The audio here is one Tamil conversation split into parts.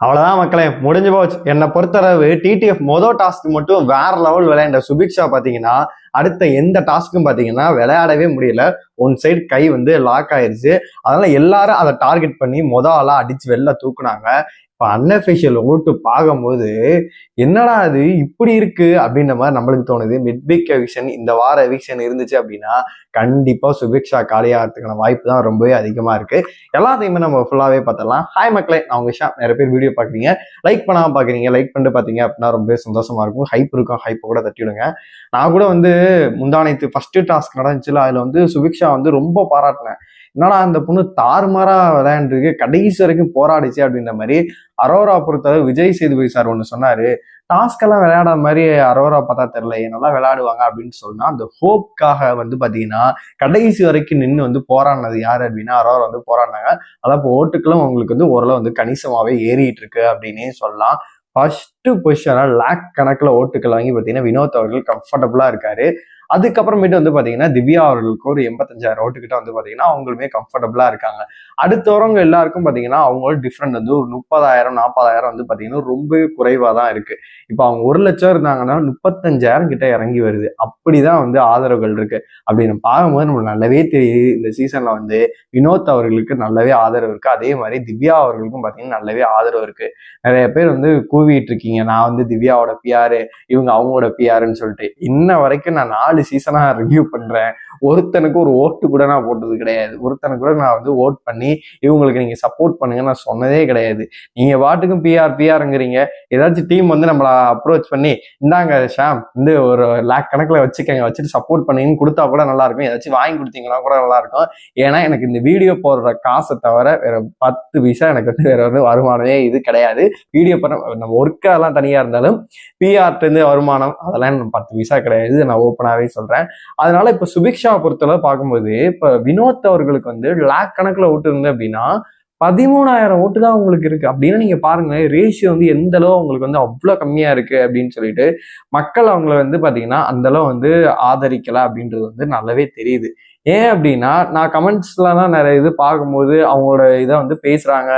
அவ்வளோதான் மக்களே முடிஞ்சு போச்சு. என்னை பொறுத்தளவு டிடிஎஃப் மொதல் டாஸ்க் மட்டும் வேற லெவல் விளையாண்ட சுபிக்ஷா பார்த்தீங்கன்னா அடுத்த எந்த டாஸ்க்கும் பார்த்தீங்கன்னா விளையாடவே முடியல. ஒன் சைடு கை வந்து லாக் ஆயிடுச்சு அதனால எல்லாரும் அதை டார்கெட் பண்ணி மொதல் ஆளாக அடிச்சு வெளில தூக்குனாங்க. இப்போ அன்அஃபிஷியல் ஓட்டு பார்க்கும்போது என்னடா அது இப்படி இருக்கு? அப்படின்ற மாதிரி நம்மளுக்கு தோணுது. மிட் வீக் எவிக்ஷன் இந்த வார எவிக்ஷன் இருந்துச்சு அப்படின்னா கண்டிப்பாக சுபிக்ஷா காலியாகிறதுக்கான வாய்ப்பு தான் ரொம்பவே அதிகமாக இருக்குது எல்லாத்தையுமே நம்ம ஃபுல்லாகவே பார்த்துடலாம். ஹாய் மக்களே நான் உங்கள் ஷா நிறைய பேர் வீடியோ பார்க்குறீங்க. லைக் பண்ணாமல் பார்க்குறீங்க. லைக் பண்ணிட்டு பார்த்தீங்க அப்படின்னா ரொம்பவே சந்தோஷமாக இருக்கும். ஹைப் இருக்கும். ஹைப்பை கூட தட்டிவிடுங்க நான் கூட வந்து முந்தானைத்து ஃபஸ்ட்டு டாஸ்க் நடந்துச்சுல அதில் வந்து சுபிக்ஷா வந்து ரொம்ப பாராட்டினேன். என்னடா அந்த பொண்ணு தாறுமாறாக விளையாண்டுருக்கு. கடைசி வரைக்கும் போராடிச்சு அப்படின்ற மாதிரி அரோரா பொறுத்தளவு விஜய் சேதுபதி சார் ஒன்று சொன்னார். டாஸ்க் எல்லாம் விளையாடாத மாதிரி அரோரா பார்த்தா தெரியல நல்லா விளையாடுவாங்க அப்படின்னு சொன்னா அந்த ஹோப்காக வந்து பாத்தீங்கன்னா கடைசி வரைக்கும் நின்று வந்து போராடினது யார் அப்படின்னா அரோரா வந்து போராடினாங்க. அதான் இப்போ ஓட்டுக்களும் உங்களுக்கு வந்து ஓரளவு வந்து கணிசமாவே ஏறிட்டு இருக்கு அப்படின்னே சொல்லலாம். ஃபர்ஸ்ட் பொசிஷனா லேக் கணக்குல ஓட்டுக்கள் வாங்கி பார்த்தீங்கன்னா வினோத் அவர்கள் கம்ஃபர்டபுளா இருக்காரு. அதுக்கப்புறமேட்டு வந்து பார்த்தீங்கன்னா திவ்யா அவர்களுக்கு ஒரு எண்பத்தஞ்சாயிரம் ஓட்டுக்கிட்ட வந்து பார்த்தீங்கன்னா அவங்களுமே கம்ஃபர்டபுளாக இருக்காங்க. அடுத்தவரவங்க எல்லாருக்கும் பார்த்தீங்கன்னா அவங்களோட டிஃப்ரெண்ட் வந்து ஒரு முப்பதாயிரம் நாற்பதாயிரம் வந்து பார்த்தீங்கன்னா ரொம்ப குறைவாக தான் இருக்குது இப்போ அவங்க ஒரு லட்சம் இருந்தாங்கன்னா முப்பத்தஞ்சாயிரம் கிட்ட இறங்கி வருது. அப்படிதான் வந்து ஆதரவுகள் இருக்கு. அப்படின்னு பார்க்கும்போது நம்மளுக்கு நல்லாவே தெரியுது. இந்த சீசன்ல வந்து வினோத் அவர்களுக்கு நல்லாவே ஆதரவு இருக்கு. அதே மாதிரி திவ்யா அவர்களுக்கும் பார்த்தீங்கன்னா நல்லாவே ஆதரவு இருக்கு. நிறைய பேர் வந்து கூவிட்டு இருக்கீங்க. நான் வந்து திவ்யாவோட பிஆர் இவங்க அவங்களோட பிஆர்னு சொல்லிட்டு. இன்ன வரைக்கும் நான் நாலு சீசனாக ரிவ்யூ பண்ணுறேன் ஒருத்தனுக்கு ஒரு ஓட்டு கூட நான் போட்டது கிடையாது. ஒருத்தனுக்கு கூட நான் வந்து ஓட் பண்ணி இவங்களுக்கு நீங்கள் சப்போர்ட் பண்ணுங்க நான் சொன்னதே கிடையாது. நீங்கள் பாட்டுக்கும் பிஆர் பிஆருங்கிறீங்க ஏதாச்சும் டீம் வந்து நம்மளை அப்ரோச் பண்ணி இந்தாங்க ஷாம் வந்து ஒரு லேக் கணக்கில் வச்சுக்கங்க வச்சுட்டு சப்போர்ட் பண்ணீங்கன்னு கொடுத்தா கூட நல்லா இருக்கும் ஏதாச்சும் வாங்கி கொடுத்தீங்கன்னா கூட நல்லா இருக்கும் ஏன்னா எனக்கு இந்த வீடியோ போடுற காசை தவிர வேற பத்து பைசா எனக்கு வந்து வேற வந்து வருமானமே இது கிடையாது. வீடியோ பண்ண நம்ம ஒர்க்கெல்லாம் தனியாக இருந்தாலும் பிஆர்ட்டேருந்து வருமானம் அதெல்லாம் பத்து பைசா கிடையாது. நான் ஓப்பனாகவே சொல்றேன். அதனால இப்ப சுபிக்ஷாவை பொறுத்தளவு பார்க்கும்போது இப்ப வினோத் அவர்களுக்கு வந்து லேக் கணக்குல ஓட்டு இருந்து அப்படின்னா பதிமூணாயிரம் ஓட்டு தான் உங்களுக்கு இருக்கு. அப்படின்னு நீங்க பாருங்க ரேஷியோ வந்து எந்த அளவு உங்களுக்கு வந்து அவ்வளோ கம்மியா இருக்கு அப்படின்னு சொல்லிட்டு மக்கள் அவங்கள வந்து பாத்தீங்கன்னா அந்த அளவு வந்து ஆதரிக்கல அப்படின்றது வந்து நல்லாவே தெரியுது. ஏன் அப்படின்னா நான் கமெண்ட்ஸ்லாம் நிறைய இது பார்க்கும்போது அவங்களோட இதை வந்து பேசுறாங்க.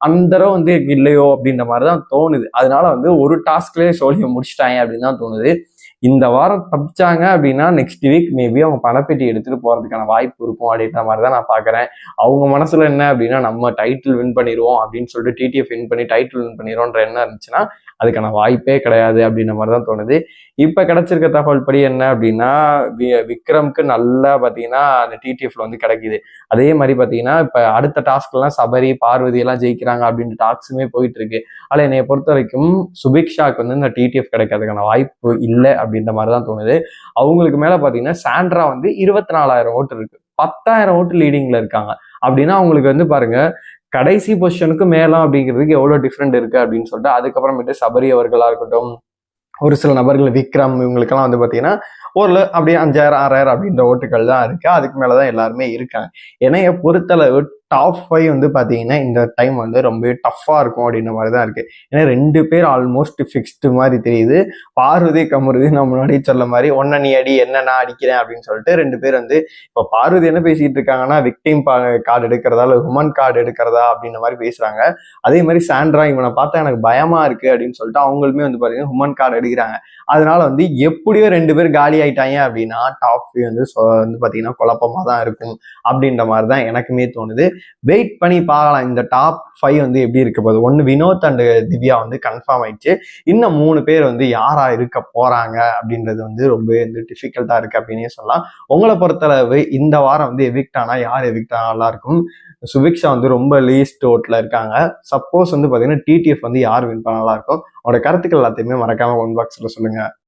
அந்த அளவு வந்து இல்லையோ அப்படின்ற மாதிரி தான் தோணுது. அதனால வந்து ஒரு டாஸ்க்லேயே சோழியை முடிச்சிட்டாங்க அப்படின்னு தான் தோணுது. இந்த வாரம் தப்பிச்சாங்க அப்படின்னா நெக்ஸ்ட் வீக் மேபி அவங்க பணப்பெட்டி எடுத்துட்டு போறதுக்கான வாய்ப்பு இருக்கும் அப்படின்ற மாதிரி தான் நான் பாக்குறேன். அவங்க மனசுல என்ன அப்படின்னா நம்ம டைட்டில் வின் பண்ணிடுவோம் அப்படின்னு சொல்லிட்டு டிடிஎஃப் வின் பண்ணி டைட்டில் வின் பண்ணிடுவோன்ற என்ன இருந்துச்சுன்னா அதுக்கான வாய்ப்பே கிடையாது அப்படின்ற மாதிரி தான் தோணுது. இப்போ கிடைச்சிருக்க தகவல் படி என்ன அப்படின்னா வி- விக்ரம்க்கு நல்லா பார்த்தீங்கன்னா அந்த டிடிஎஃப்ல வந்து கிடைக்குது. அதே மாதிரி பார்த்தீங்கன்னா இப்போ அடுத்த டாஸ்க்லாம் சபரி பார்வதி எல்லாம் ஜெயிக்கிறாங்க அப்படின்ற டாஸ்க்குமே போயிட்டு இருக்கு. ஆனால் என்னை பொறுத்த வரைக்கும் சுபிக்ஷாக்கு வந்து இந்த டிடிஎஃப் கிடைக்கிறதுக்கான வாய்ப்பு இல்லை அப்படின்ற மாதிரி தான் தோணுது. அவங்களுக்கு மேலே பார்த்தீங்கன்னா சாண்ட்ரா வந்து இருபத்தி நாலாயிரம் ஓட்டு இருக்கு. பத்தாயிரம் ஓட்டு லீடிங்கில் இருக்காங்க. அப்படின்னா அவங்களுக்கு வந்து பாருங்க கடைசி பொசிஷனுக்கு மேலாம் அப்படிங்கிறதுக்கு எவ்வளோ டிஃப்ரெண்ட் இருக்கு அப்படின்னு சொல்லிட்டு அதுக்கப்புறமேட்டு சபரி அவர்களாக இருக்கட்டும் ஒரு சில நபர்கள் விக்ரம் இவங்களுக்கெல்லாம் வந்து பார்த்தீங்கன்னா ஒரு அப்படியே அஞ்சாயிரம் ஆறாயிரம் அப்படின்ற ஓட்டுகள் தான் இருக்குது அதுக்கு மேலே தான் எல்லாருமே இருக்காங்க. என்னைய பொறுத்தளவு டாப் ஃபைவ் வந்து பார்த்தீங்கன்னா இந்த டைம் வந்து ரொம்ப டஃப்பாக இருக்கும் அப்படின்ற மாதிரி தான் இருக்குது ஏன்னா ரெண்டு பேர் ஆல்மோஸ்ட் ஃபிக்ஸ்டு மாதிரி தெரியுது. பார்வதி கமருதி நான் முன்னாடி சொல்ல மாதிரி ஒன்ன நீ அடி என்ன நான் அடிக்கிறேன்? அப்படின்னு சொல்லிட்டு ரெண்டு பேர் வந்து இப்போ பார்வதி என்ன பேசிகிட்டு இருக்காங்கன்னா விக்டிம் கார்டு எடுக்கிறதா இல்லை ஹுமன் கார்டு எடுக்கிறதா? அப்படின்ற மாதிரி பேசுகிறாங்க அதே மாதிரி சாண்ட்ரா இவனை பார்த்தா எனக்கு பயமாக இருக்குது அப்படின்னு சொல்லிட்டு அவங்களுமே வந்து பார்த்தீங்கன்னா ஹுமன் கார்டு எடுக்கிறாங்க. அதனால வந்து எப்படியோ ரெண்டு பேர் காலி ஆயிட்டாங்க அப்படின்னா டாப் வந்து வந்து பார்த்தீங்கன்னா குழப்பமா தான் இருக்கும் அப்படின்ற மாதிரி தான் எனக்குமே தோணுது. வெயிட் பண்ணி பார்க்கலாம். இந்த டாப் ஃபைவ் வந்து எப்படி இருக்க போகுது? ஒன்று வினோத் அண்ட் திவ்யா வந்து கன்ஃபார்ம் ஆயிடுச்சு. இன்னும் மூணு பேர் வந்து யாரா இருக்க போறாங்க அப்படின்றது வந்து ரொம்ப வந்து டிஃபிகல்ட்டாக இருக்கு அப்படின்னே சொல்லலாம். உங்களை பொறுத்தளவு இந்த வாரம் வந்து எவிக்ட் ஆனால் யார் எவிக்ட் ஆனால் நல்லா இருக்கும்? சுபிக்ஷா வந்து ரொம்ப லீஸ்ட் ஓட்டில் இருக்காங்க. சப்போஸ் வந்து பார்த்தீங்கன்னா டிடிஎஃப் வந்து யார் வின் பண்ண இருக்கும்? அவரோட கருத்துக்கள் எல்லாத்தையுமே மறக்காம ஒன் பாக்ஸில் சொல்லுங்கள்